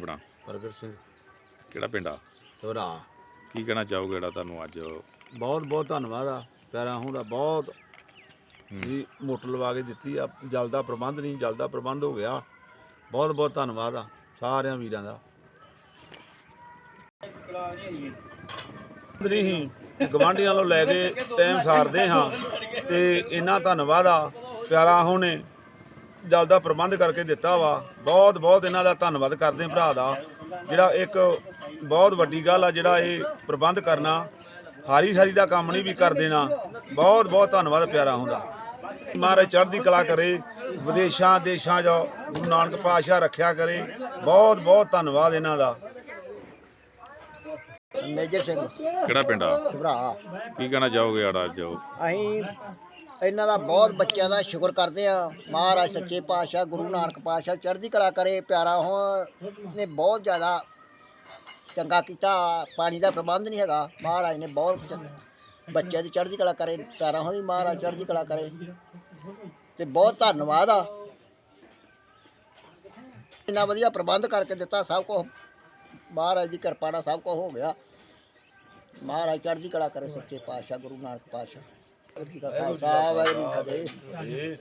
ਆਪਣਾ ਪ੍ਰਗਟ ਸਿੰਘ। ਕਿਹੜਾ ਪਿੰਡ ਆ? ਸਵਰਾ ਕੀ ਕਹਿਣਾ ਚਾਹੋਗੇ ਜਿਹੜਾ ਤੁਹਾਨੂੰ ਅੱਜ ਬਹੁਤ ਬਹੁਤ ਧੰਨਵਾਦ ਆ। ਪਿਆਰਾ ਹੂੰ ਦਾ ਬਹੁਤ ਜੀ ਮੋਟਰ ਲਵਾ ਕੇ ਦਿੱਤੀ ਆ। ਜਲ ਦਾ ਪ੍ਰਬੰਧ ਨਹੀਂ ਜਲ ਦਾ ਪ੍ਰਬੰਧ ਹੋ ਗਿਆ। ਬਹੁਤ ਬਹੁਤ ਧੰਨਵਾਦ ਆ ਸਾਰਿਆਂ ਵੀਰਾਂ ਦਾ। ਨਹੀਂ ਗਵਾਂਢੀਆਂ ਨੂੰ ਲੈ ਕੇ ਟਾਈਮ ਸਾਰਦੇ ਹਾਂ ਤੇ ਇੰਨਾ ਧੰਨਵਾਦ ਆ। ਪਿਆਰਾ ਹੁਣੇ ਜਲ ਦਾ ਪ੍ਰਬੰਧ ਕਰਕੇ ਦਿੱਤਾ ਵਾ। ਬਹੁਤ ਬਹੁਤ ਇਹਨਾਂ ਦਾ ਧੰਨਵਾਦ ਕਰਦੇ ਭਰਾ ਦਾ, ਜਿਹੜਾ ਇੱਕ ਬਹੁਤ ਵੱਡੀ ਗੱਲ ਆ, ਜਿਹੜਾ ਇਹ ਪ੍ਰਬੰਧ ਕਰਨਾ, ਹਾਰੀ ਸਾਰੀ ਦਾ ਕੰਮ ਨਹੀਂ ਵੀ ਕਰ ਦੇਣਾ। ਬਹੁਤ ਬਹੁਤ ਧੰਨਵਾਦ ਪਿਆਰਾ ਹੁੰਦਾ। ਮਹਾਰਾਜ ਚੜ੍ਹਦੀ ਕਲਾ ਕਰੇ, ਵਿਦੇਸ਼ਾਂ, ਦੇਸ਼ਾਂ 'ਚ ਗੁਰੂ ਨਾਨਕ ਪਾਤਸ਼ਾਹ ਰੱਖਿਆ ਕਰੇ। ਬਹੁਤ ਬਹੁਤ ਧੰਨਵਾਦ ਇਹਨਾਂ ਦਾ। ਮੇਜਰ ਸਿੰਘ। ਕਿਹੜਾ ਪਿੰਡ ਆ? ਸੁਭਰਾ। ਕੀ ਕਹਿਣਾ ਚਾਹੋਗੇ ਜਿਹੜਾ ਅੱਜ ਅਸੀਂ ਇਹਨਾਂ ਦਾ ਬਹੁਤ ਬੱਚਿਆਂ ਦਾ ਸ਼ੁਕਰ ਕਰਦੇ ਆ ਮਹਾਰਾਜ ਸੱਚੇ ਪਾਤਸ਼ਾਹ ਗੁਰੂ ਨਾਨਕ ਪਾਤਸ਼ਾਹ ਚੜ੍ਹਦੀ ਕਲਾ ਕਰੇ ਪਿਆਰਾ ਹੋ ਨੇ ਬਹੁਤ ਜ਼ਿਆਦਾ ਚੰਗਾ ਕੀਤਾ। ਪਾਣੀ ਦਾ ਪ੍ਰਬੰਧ ਨਹੀਂ ਹੈਗਾ। ਮਹਾਰਾਜ ਨੇ ਬਹੁਤ ਚ- ਬੱਚਿਆਂ ਦੀ ਚੜ੍ਹਦੀ ਕਲਾ ਕਰੇ ਪਿਆਰਾ ਹੋ ਦੀ ਮਹਾਰਾਜ ਚੜ੍ਹਦੀ ਕਲਾ ਕਰੇ। ਤੇ ਬਹੁਤ ਧੰਨਵਾਦ ਆ। ਇੰਨਾ ਵਧੀਆ ਪ੍ਰਬੰਧ ਕਰਕੇ ਦਿੱਤਾ ਸਭ ਕੁਝ ਮਹਾਰਾਜ ਦੀ ਕਿਰਪਾ ਨਾਲ ਸਭ ਕੁਝ ਹੋ ਗਿਆ। ਮਹਾਰਾਜ ਚੜ੍ਹਦੀ ਕਲਾ ਕਰੇ ਸੱਚੇ ਪਾਤਸ਼ਾਹ ਗੁਰੂ ਨਾਨਕ ਪਾਤਸ਼ਾਹ। ਜੀ ਕਾ ਖਾਲਸਾ ਵਾਹਿਗੁਰੂ ਜੀ ਕੀ ਫਤਿਹ।